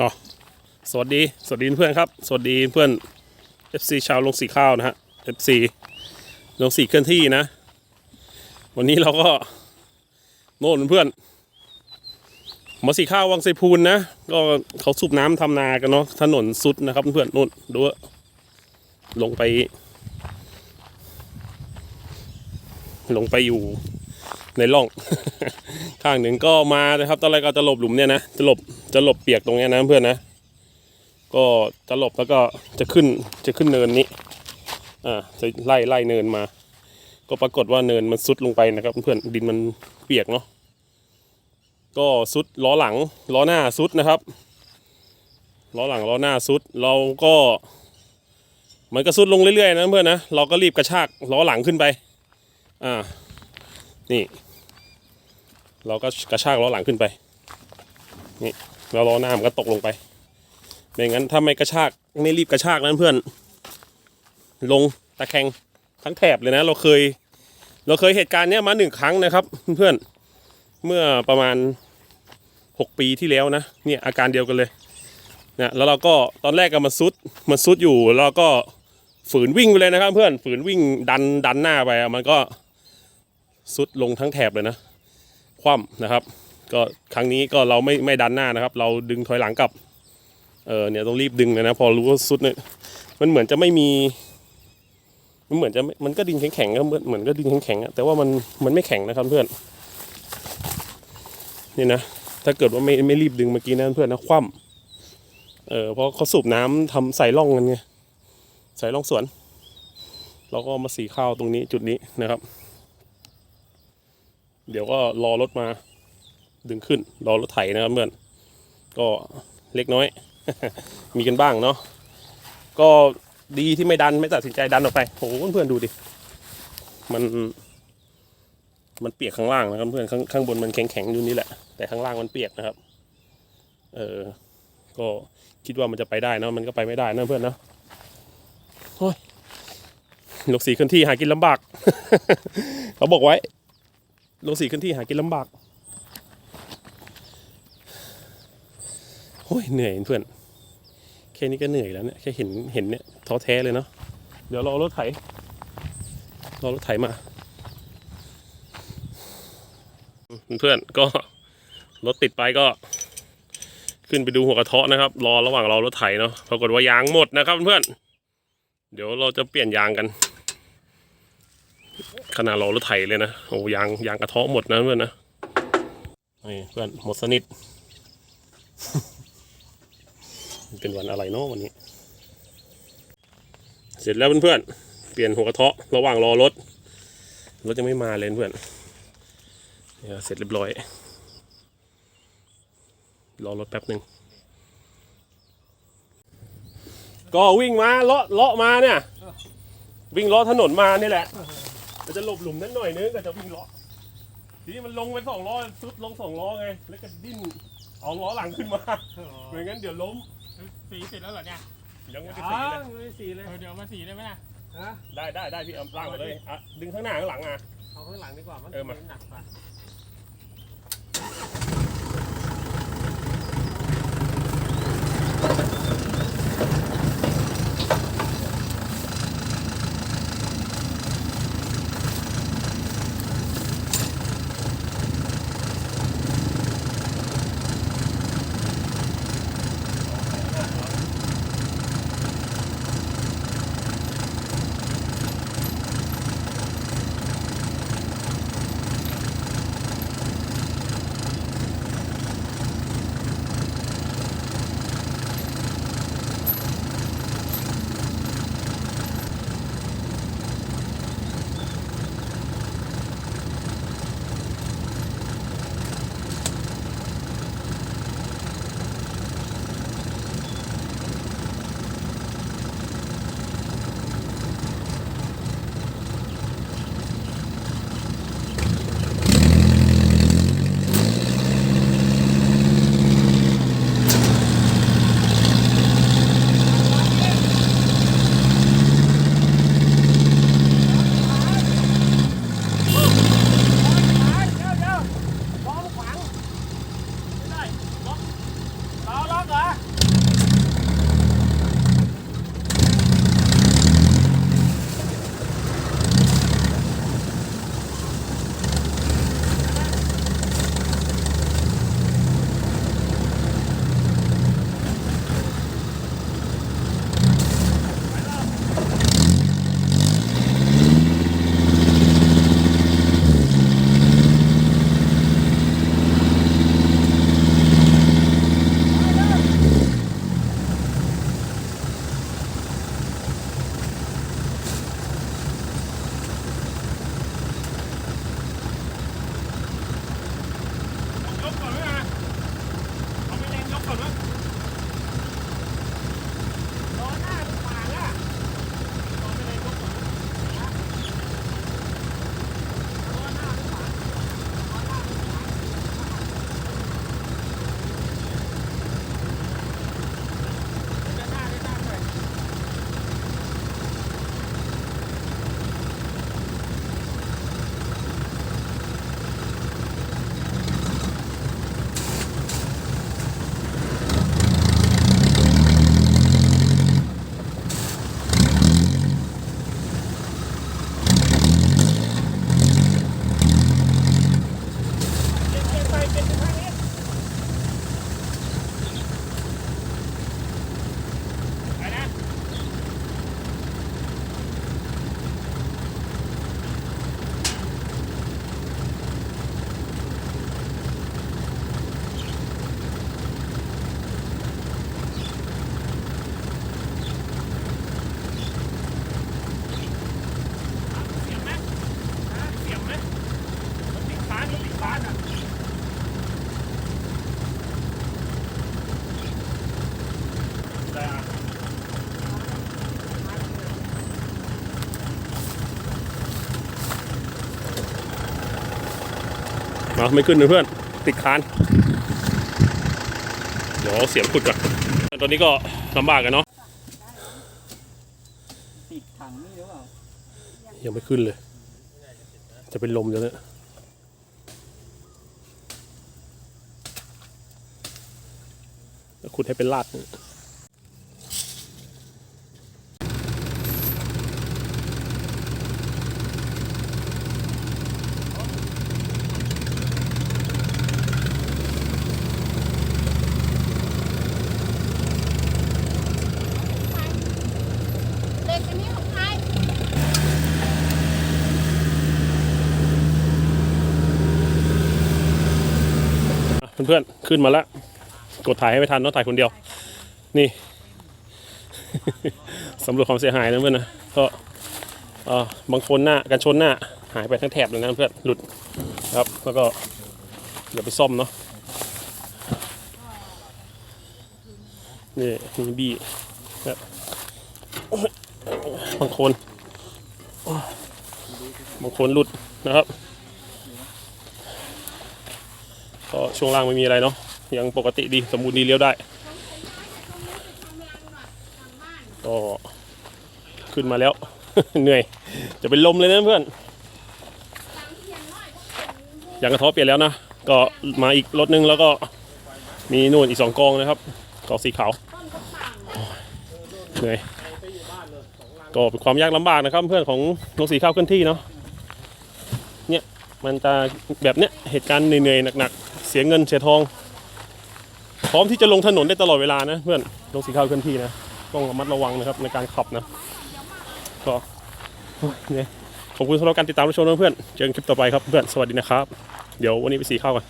อ๋อสวัสดี สวัสดีเพื่อนครับ สวัสดีเพื่อน FC ชาวลงสีข้าวนะฮะ FC ลงสีเคลื่อนที่นะ วันนี้เราก็โน่นเพื่อนมาสีข้าววังไซพูนนะ ก็เขาสูบน้ำทำนากันเนาะ ถนนสุดนะครับเพื่อนๆนู่นดูว่าลงไป ลงไปอยู่ ในร่อง ข้างหนึ่งก็มานะครับ ตอนแรกก็จะหลบหลุมเนี่ยนะ จะหลบ จะหลบเปียกตรงนี้นะเพื่อนนะ ก็จะหลบแล้วก็จะขึ้น จะขึ้นเนินนี้ อ่า จะไล่ไล่เนินมา ก็ปรากฏว่าเนินมันซุดลงไปนะครับ เพื่อน ดินมันเปียกเนาะ ก็ซุดล้อหลัง ล้อหน้าซุดนะครับ ล้อหลังล้อหน้าซุด เราก็มันก็ซุดลงเรื่อยๆนะเพื่อนนะ เราก็รีบกระชากล้อหลังขึ้นไป อ่า นี่ เราก็กระชากล้อหลังขึ้นไปนี่แล้วล้อหน้ามันก็ตกลงไปไม่งั้นถ้าไม่กระชากไม่รีบกระชากนั้นเพื่อน ลงตะแคงทั้งแถบเลยนะ เราเคย เราเคยเหตุการณ์เนี้ยมาหนึ่งครั้งนะครับเพื่อนเมื่อประมาณหกปีที่แล้วนะเนี่ยอาการเดียวกันเลยนะแล้วเราก็ตอนแรกก็มาซุดมันซุดอยู่แล้วก็ฝืนวิ่งไปเลยนะครับ เพื่อนฝืนวิ่งดันดันหน้าไปมันก็ซุดลงทั้งแถบเลยนะ คว่ำนะครับ ก็ครั้งนี้ก็เราไม่ไม่ดันหน้านะครับ เราดึงถอยหลังกลับ เออเนี่ยต้องรีบดึงเลยนะ พอรู้ว่าสุดเนี่ยมันเหมือนจะไม่มี มันเหมือนจะมันก็ดินแข็งๆครับเหมือนเหมือนก็ดินแข็งๆอะแต่ว่ามันมันไม่แข็งนะครับเพื่อนนี่นะถ้าเกิดว่าไม่ไม่รีบดึงเมื่อกี้นะเพื่อนนะคว่ำเออเพราะเขาสูบน้ำทำใส่ร่องกันไงใส่ร่องสวน เราก็มาสีข้าวตรงนี้จุดนี้นะครับ เดี๋ยวก็รอรถมา ดึงขึ้น รอรถไถนะครับเพื่อนก็เล็กน้อย มีกันบ้างเนาะก็ดีที่ไม่ดันไม่ตัดสินใจดันออกไปโอ้โหเพื่อนดูดิมัน มันเปียกข้างล่างนะครับเพื่อนข้างข้างบนมันแข็งๆอยู่นี่แหละ แต่ข้างล่างมันเปียกนะครับ เออก็คิดว่ามันจะไปได้นะมันก็ไปไม่ได้นะเพื่อนเนะโอ้ยลกสีขึ้นที่หากินลำบาก เขาบอกไว้ ลงสีขึ้นที่หากินลำบากโอ้ยเหนื่อยเพื่อน แค่นี้ก็เหนื่อยแล้วเนี่ย แค่เห็นเห็นเนี่ยท้อแท้เลยเนาะ เดี๋ยวรอรถไถ รอรถไถมา เพื่อนก็รถติดไปก็ ขึ้นไปดูหัวกระเทาะนะครับ รอระหว่างรอรถไถเนาะ ปรากฏว่ายางหมดนะครับเพื่อน เดี๋ยวเราจะเปลี่ยนยางกัน ขนาดรอรถไถเลยนะโอ้ยางยางกระเทาะหมดนะเพื่อนนะนี่เพื่อนหมดสนิทเป็นวันอะไรเนาะวันนี้ เสร็จแล้วเพื่อนๆเปลี่ยนหัวกระเทาะระหว่างรอรถรถยังไม่มาเลยเพื่อนเนี่ยเสร็จเรียบร้อย รอรถแป๊บหนึ่งก็วิ่งมาเลาะเลาะมาเนี่ย วิ่งเลาะถนนมานี่แหละ มันจะหลบหลุมนั้นหน่อยนึงก็จะวิ่งล้อทีนี้มันลงไปสองล้อซุดลงสองล้อไง แล้วก็ดิ้นเอาล้อหลังขึ้นมาไม่งั้นเดี๋ยวล้มสีเสร็จแล้วเหรอเนี่ยยังไม่ได้อ๋อสีเลยไม่สีเลยเออเดี๋ยวเอามาสีได้ไหมล่ะฮะได้ได้ได้พี่เอาล่างมาเลยอะดึงข้างหน้าข้างหลังอะเอาข้างหลังดีกว่ามันเออมาหนักกว่า เอาไม่ขึ้นนะเพื่อนติดคานเดี๋ยวเอาเสียงขุดก่อนตอนนี้ก็ลำบากกันเนาะติดถังนี่หรือเปล่ายังไม่ขึ้นเลย จะเป็นลมเดี๋ยวนี้ขุดให้เป็นลาด เด็กอันนี้ของใคร อะ เพื่อนๆขึ้นมาแล้วกดถ่ายให้ไม่ทันเนาะถ่ายคนเดียว นี่ สำรวจความเสียหายนะเพื่อนนะก็เอ่อบางคนหน้ากันชนหน้าหายไปทั้งแถบเลยนะเพื่อนหลุดครับ แล้วก็เดี๋ยวไปซ่อมเนาะนี่มีบี้ครับบางคน บางคนหลุดนะครับ ก็ช่วงล่างไม่มีอะไรเนาะยังปกติดีสมบูรณ์ดีเลี้ยวได้ก็ขึ้นมาแล้ว เหนื่อย จะเป็นลมเลยนะเพื่อนยางกระท้อเปลี่ยนแล้วนะ ก็มาอีกรถนึงแล้วก็มีนู่นอีกสองกองนะครับกองสีขาวเหนื่อยก็เป็นความยากลำบากนะครับเพื่อนของลงสีข้าวเคลื่อนที่เนาะเนี่ยมันจะแบบเนี้ยเหตุการณ์เหนื่อยๆหนักๆ สียเงินเสียทอง พร้อมที่จะลงถนนได้ตลอดเวลานะเพื่อนลงสีข้าวเคลื่อนที่นะต้องระมัดระวังนะครับในการขับนะก็เนี่ยขอบคุณสำหรับการติดตามรับชมนะเพื่อนเจอกันคลิปต่อไปครับเพื่อนสวัสดีนะครับ เดี๋ยววันนี้ไปสีข้าวกัน